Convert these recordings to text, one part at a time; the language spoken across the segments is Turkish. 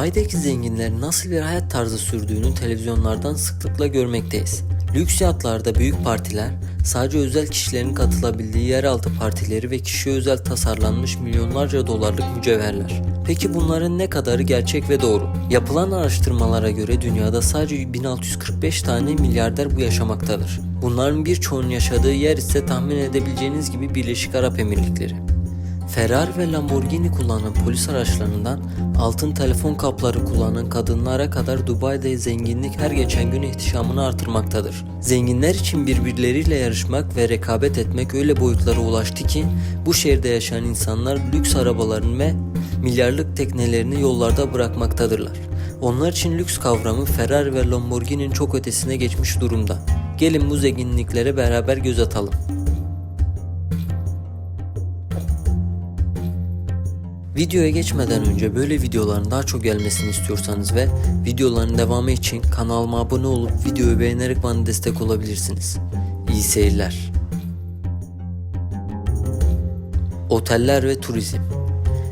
Dubai'deki zenginlerin nasıl bir hayat tarzı sürdüğünü televizyonlardan sıklıkla görmekteyiz. Lüks yatlarda büyük partiler, sadece özel kişilerin katılabildiği yeraltı partileri ve kişiye özel tasarlanmış milyonlarca dolarlık mücevherler. Peki bunların ne kadarı gerçek ve doğru? Yapılan araştırmalara göre dünyada sadece 1645 tane milyarder bu yaşamaktadır. Bunların birçoğunun yaşadığı yer ise tahmin edebileceğiniz gibi Birleşik Arap Emirlikleri. Ferrari ve Lamborghini kullanan polis araçlarından altın telefon kapları kullanan kadınlara kadar Dubai'de zenginlik her geçen gün ihtişamını artırmaktadır. Zenginler için birbirleriyle yarışmak ve rekabet etmek öyle boyutlara ulaştı ki bu şehirde yaşayan insanlar lüks arabaların ve milyarlık teknelerini yollarda bırakmaktadırlar. Onlar için lüks kavramı Ferrari ve Lamborghini'nin çok ötesine geçmiş durumda. Gelin bu zenginliklere beraber göz atalım. Videoya geçmeden önce böyle videoların daha çok gelmesini istiyorsanız ve videoların devamı için kanalıma abone olup videoyu beğenerek bana destek olabilirsiniz. İyi seyirler. Oteller ve turizm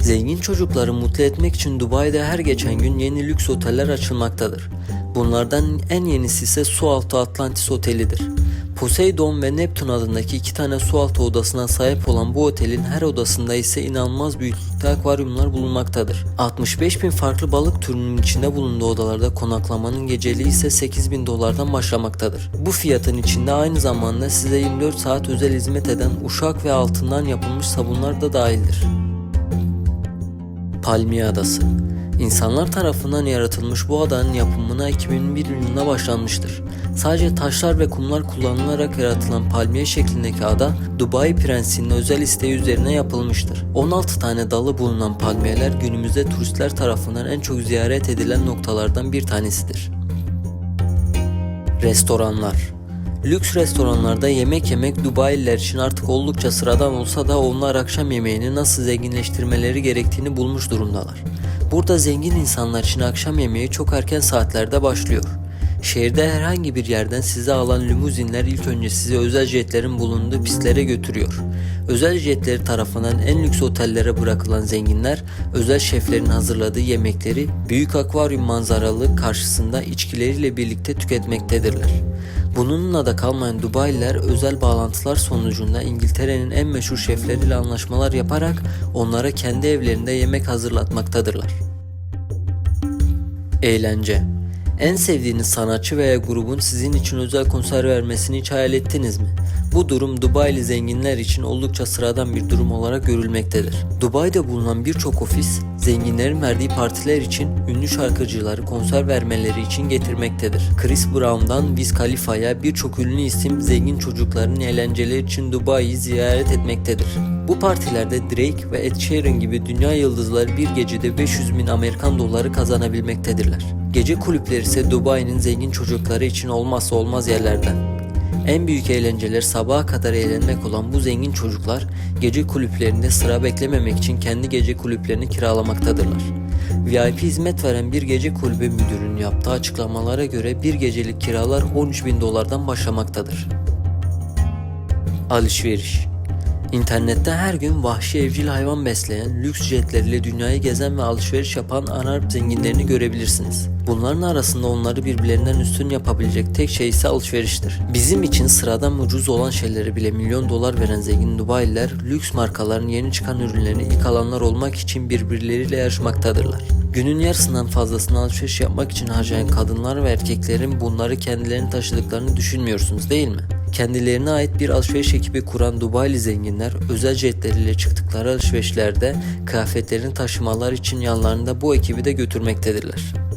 Zengin çocukları mutlu etmek için Dubai'de her geçen gün yeni lüks oteller açılmaktadır. Bunlardan en yenisi ise Sualtı Atlantis Oteli'dir. Poseidon ve Neptun adındaki iki tane sualtı odasına sahip olan bu otelin her odasında ise inanılmaz büyüklükte akvaryumlar bulunmaktadır. 65 bin farklı balık türünün içinde bulunduğu odalarda konaklamanın geceliği ise 8 bin dolardan başlamaktadır. Bu fiyatın içinde aynı zamanda size 24 saat özel hizmet eden uşak ve altından yapılmış sabunlar da dahildir. Palmiye Adası İnsanlar tarafından yaratılmış bu adanın yapımına 2001 yılında başlanmıştır. Sadece taşlar ve kumlar kullanılarak yaratılan palmiye şeklindeki ada Dubai Prensi'nin özel isteği üzerine yapılmıştır. 16 tane dalı bulunan palmiyeler günümüzde turistler tarafından en çok ziyaret edilen noktalardan bir tanesidir. Restoranlar Lüks restoranlarda yemek yemek Dubai'liler için artık oldukça sıradan olsa da onlar akşam yemeğini nasıl zenginleştirmeleri gerektiğini bulmuş durumdalar. Burada zengin insanlar için akşam yemeği çok erken saatlerde başlıyor. Şehirde herhangi bir yerden sizi alan limuzinler ilk önce sizi özel jetlerin bulunduğu pistlere götürüyor. Özel jetleri tarafından en lüks otellere bırakılan zenginler özel şeflerin hazırladığı yemekleri büyük akvaryum manzaralı karşısında içkileriyle birlikte tüketmektedirler. Bununla da kalmayan Dubai'liler özel bağlantılar sonucunda İngiltere'nin en meşhur şefleriyle anlaşmalar yaparak onlara kendi evlerinde yemek hazırlatmaktadırlar. Eğlence en sevdiğiniz sanatçı veya grubun sizin için özel konser vermesini hiç hayal ettiniz mi? Bu durum Dubai'li zenginler için oldukça sıradan bir durum olarak görülmektedir. Dubai'de bulunan birçok ofis, zenginlerin verdiği partiler için ünlü şarkıcıları konser vermeleri için getirmektedir. Chris Brown'dan Wiz Khalifa'ya birçok ünlü isim zengin çocukların eğlenceleri için Dubai'yi ziyaret etmektedir. Bu partilerde Drake ve Ed Sheeran gibi dünya yıldızları bir gecede 500 bin Amerikan doları kazanabilmektedirler. Gece kulüpleri ise Dubai'nin zengin çocukları için olmazsa olmaz yerlerden. En büyük eğlenceler sabaha kadar eğlenmek olan bu zengin çocuklar gece kulüplerinde sıra beklememek için kendi gece kulüplerini kiralamaktadırlar. VIP hizmet veren bir gece kulübü müdürünün yaptığı açıklamalara göre bir gecelik kiralar 13 bin dolardan başlamaktadır. Alışveriş İnternette her gün vahşi evcil hayvan besleyen, lüks jetleriyle dünyayı gezen ve alışveriş yapan Arap zenginlerini görebilirsiniz. Bunların arasında onları birbirlerinden üstün yapabilecek tek şey ise alışveriştir. Bizim için sıradan ucuz olan şeyleri bile milyon dolar veren zengin Dubai'liler lüks markaların yeni çıkan ürünlerini ilk alanlar olmak için birbirleriyle yarışmaktadırlar. Günün yarısından fazlasını alışveriş yapmak için harcayan kadınlar ve erkeklerin bunları kendilerini taşıdıklarını düşünmüyorsunuz değil mi? Kendilerine ait bir alışveriş ekibi kuran Dubai'li zenginler özel jetleriyle çıktıkları alışverişlerde kıyafetlerini taşımalar için yanlarında bu ekibi de götürmektedirler.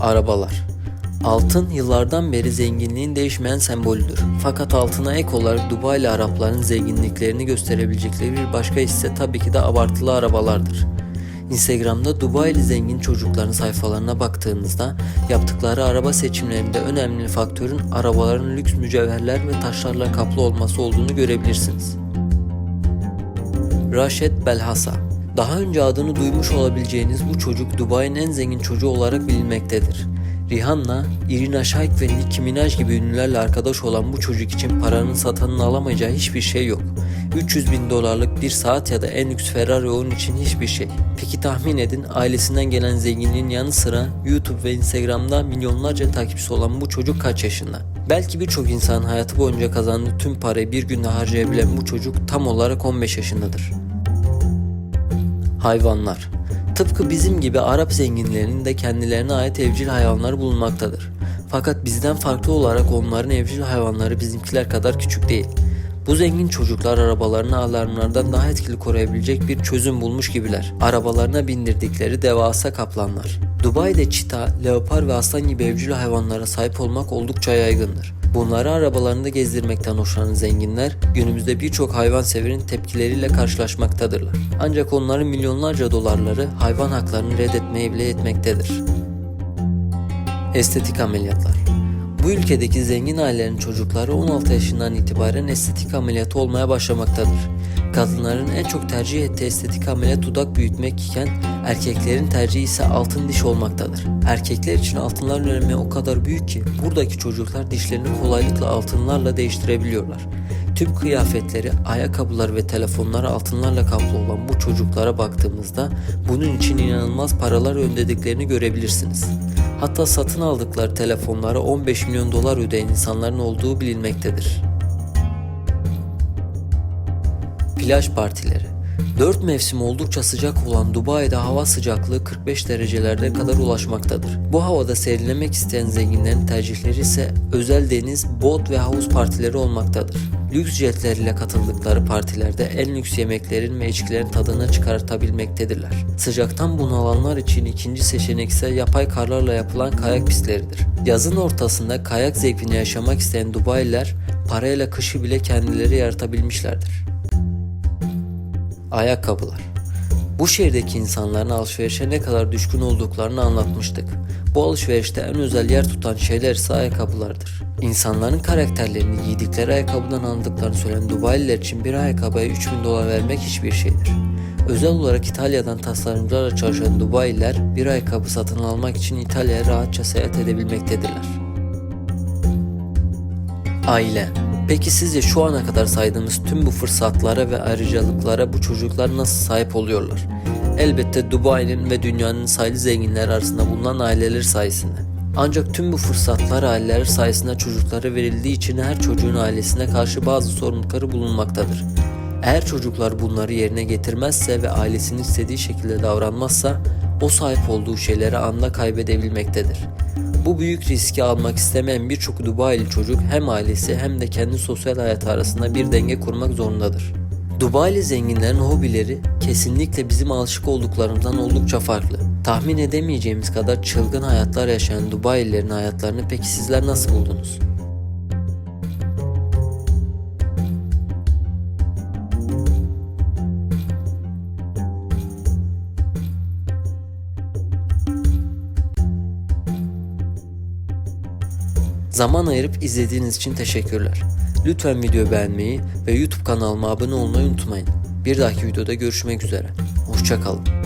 Arabalar Altın yıllardan beri zenginliğin değişmeyen sembolüdür. Fakat altına ek olarak Dubai'li Arapların zenginliklerini gösterebilecekleri bir başka hisse tabii ki de abartılı arabalardır. Instagram'da Dubai'li zengin çocukların sayfalarına baktığınızda yaptıkları araba seçimlerinde önemli faktörün arabaların lüks mücevherler ve taşlarla kaplı olması olduğunu görebilirsiniz. Raşet Belhassa daha önce adını duymuş olabileceğiniz bu çocuk Dubai'nin en zengin çocuğu olarak bilinmektedir. Rihanna, Irina Shayk ve Nicki Minaj gibi ünlülerle arkadaş olan bu çocuk için paranın satanın alamayacağı hiçbir şey yok. 300 bin dolarlık bir saat ya da en lüks Ferrari onun için hiçbir şey. Peki tahmin edin ailesinden gelen zenginliğin yanı sıra YouTube ve Instagram'da milyonlarca takipçisi olan bu çocuk kaç yaşında? Belki birçok insanın hayatı boyunca kazandığı tüm parayı bir günde harcayabilen bu çocuk tam olarak 15 yaşındadır. Hayvanlar Tıpkı bizim gibi Arap zenginlerinin de kendilerine ait evcil hayvanları bulunmaktadır. Fakat bizden farklı olarak onların evcil hayvanları bizimkiler kadar küçük değil. Bu zengin çocuklar arabalarını alarmlardan daha etkili koruyabilecek bir çözüm bulmuş gibiler. Arabalarına bindirdikleri devasa kaplanlar. Dubai'de çita, leopar ve aslan gibi evcil hayvanlara sahip olmak oldukça yaygındır. Bunları arabalarında gezdirmekten hoşlanan zenginler günümüzde birçok hayvan severin tepkileriyle karşılaşmaktadırlar. Ancak onların milyonlarca dolarları hayvan haklarını reddetmeye bile yetmektedir. Estetik ameliyatlar bu ülkedeki zengin ailelerin çocukları 16 yaşından itibaren estetik ameliyatı olmaya başlamaktadır. Kadınların en çok tercih ettiği estetik ameliyat dudak büyütmek iken erkeklerin tercihi ise altın diş olmaktadır. Erkekler için altınların önemi o kadar büyük ki buradaki çocuklar dişlerini kolaylıkla altınlarla değiştirebiliyorlar. Tüm kıyafetleri, ayakkabılar ve telefonlar altınlarla kaplı olan bu çocuklara baktığımızda bunun için inanılmaz paralar ödediklerini görebilirsiniz. Hatta satın aldıkları telefonlara 15 milyon dolar ödeyen insanların olduğu bilinmektedir. Plaj partileri 4 mevsim oldukça sıcak olan Dubai'de hava sıcaklığı 45 derecelerde kadar ulaşmaktadır. Bu havada serinlemek isteyen zenginlerin tercihleri ise özel deniz, bot ve havuz partileri olmaktadır. Lüks jetler ile katıldıkları partilerde en lüks yemeklerin ve içkilerin tadını çıkartabilmektedirler. Sıcaktan bunalanlar için ikinci seçenek ise yapay karlarla yapılan kayak pistleridir. Yazın ortasında kayak zevkini yaşamak isteyen Dubai'liler parayla kışı bile kendileri yaratabilmişlerdir. Ayakkabılar. Bu şehirdeki insanların alışverişe ne kadar düşkün olduklarını anlatmıştık. Bu alışverişte en özel yer tutan şeyler ise ayakkabılardır. İnsanların karakterlerini giydikleri ayakkabıdan anladıklarını söyleyen Dubai'liler için bir ayakkabıya 3000 dolar vermek hiçbir şeydir. Özel olarak İtalya'dan tasarımcılarla çalışan Dubai'liler bir ayakkabı satın almak için İtalya'ya rahatça seyahat edebilmektedirler. Aile Peki sizce şu ana kadar saydığımız tüm bu fırsatlara ve ayrıcalıklara bu çocuklar nasıl sahip oluyorlar? Elbette Dubai'nin ve dünyanın sayılı zenginler arasında bulunan aileler sayesinde. Ancak tüm bu fırsatlar aileler sayesinde çocuklara verildiği için her çocuğun ailesine karşı bazı sorumlulukları bulunmaktadır. Eğer çocuklar bunları yerine getirmezse ve ailesinin istediği şekilde davranmazsa o sahip olduğu şeyleri anda kaybedebilmektedir. Bu büyük riski almak istemeyen birçok Dubai'li çocuk hem ailesi hem de kendi sosyal hayatı arasında bir denge kurmak zorundadır. Dubai'li zenginlerin hobileri kesinlikle bizim alışık olduklarımızdan oldukça farklı. Tahmin edemeyeceğimiz kadar çılgın hayatlar yaşayan Dubai'lilerin hayatlarını peki sizler nasıl buldunuz? Zaman ayırıp izlediğiniz için teşekkürler. Lütfen videoyu beğenmeyi ve YouTube kanalıma abone olmayı unutmayın. Bir dahaki videoda görüşmek üzere. Hoşçakalın.